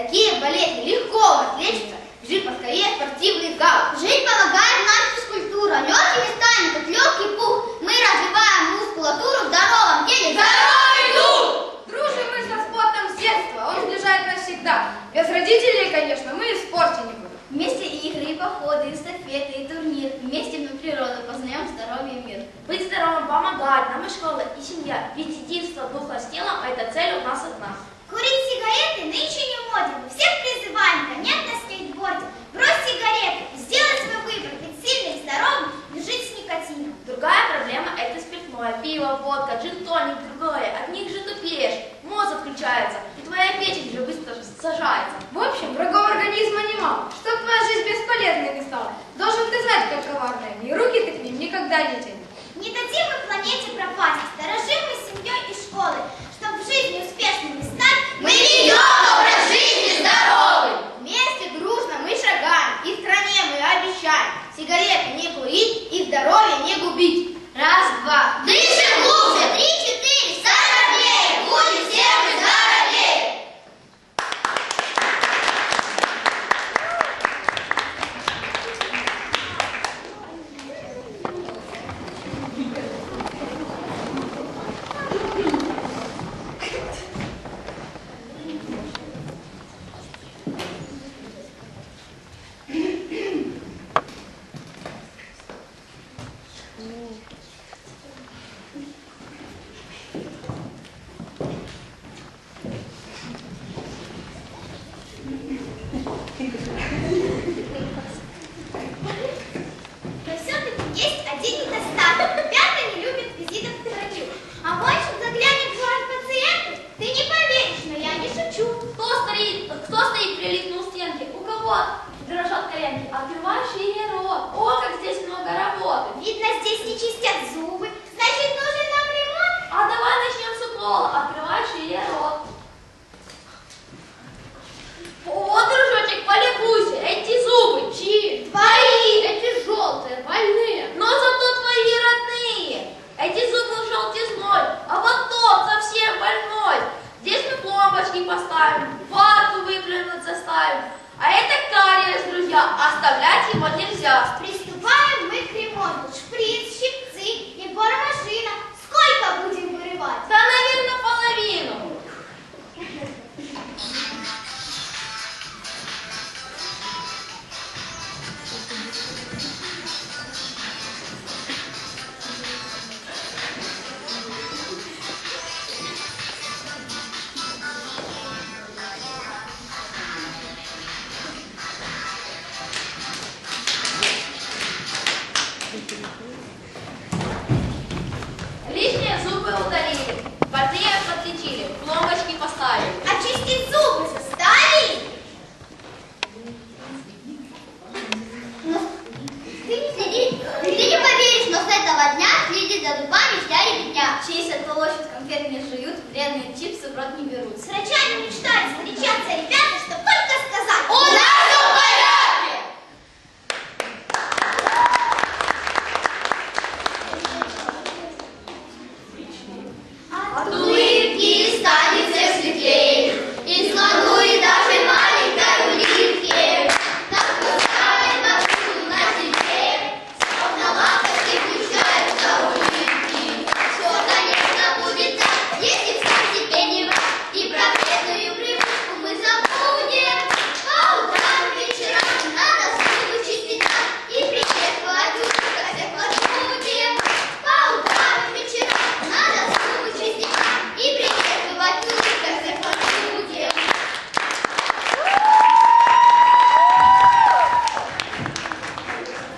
Такие болезни легко отлечатся. Жить поскорее в спортивный зал. Жить помогает нам физкультура. Легкими станем, как легкий пух. Мы развиваем мускулатуру в здоровом теле. Здоровый дух! Дружим мы со спортом с детства, он сближает нас всегда. Без родителей, конечно, мы и в спорте не будем. Вместе игры, и походы, и эстафеты, и турнир. Вместе мы природу познаем здоровье и мир. Быть здоровым помогает нам и школа, и семья. Ведь единство духа с телом – это цель у нас одна. Сигареты нынче не моден. Мы всех призываем гонять на скейтборде. Брось сигареты, сделай свой выбор. Быть сильным, здоровым и жить с никотином. Другая проблема – это спиртное, пиво, водка, джин-тоник, другое. От них же тупеешь, мозг отключается, и твоя печень же быстро сажается. В общем, врагов организма немало. Чтоб твоя жизнь бесполезной не стала, должен ты знать, как коварная, и руки ты к ним никогда не тяни. Не дадим мы планете пропасть. Дорожим мы семьей и школой. Чтоб в жизни успешными стать, Мы ведем образ жизни здоровый. Вместе дружно мы шагаем, и стране мы обещаем сигареты не курить и здоровье не губить. Раз, два. Дышим глубже. Три, четыре. Здоровее. Будем все мы здоровее. Но все-таки есть один недостаток. Ребята не любят визитов к врачу. А мальчик заглянет в пациенту. Ты не поверишь, но я не шучу. Кто стоит, кто стоит прилипнул у кого дрожат коленки? Открывай шире рот. О, как здесь много работы. Видно, здесь не чистят зубы. Значит, нужен нам ремонт. А давай начнем с укола. Открывай шире рот. О, дружочек, полюбуйся. Эти зубы чьи? Твои, эти желтые, больные. Но зато твои родные. Эти зубы желтизной, а вот тот совсем больной. Здесь мы пломбочки поставим, вату выплюнуть заставим. А это друзья, оставлять его нельзя. Подлечили, пломбочки поставили. Очистить зубы заставили? Ну, ты не поверишь, но с этого дня следит за зубами вся ребятня. Чистят, полощут, конфет не жуют, вредные чипсы в рот не берут. С врачами мечтают встречаться ребята, что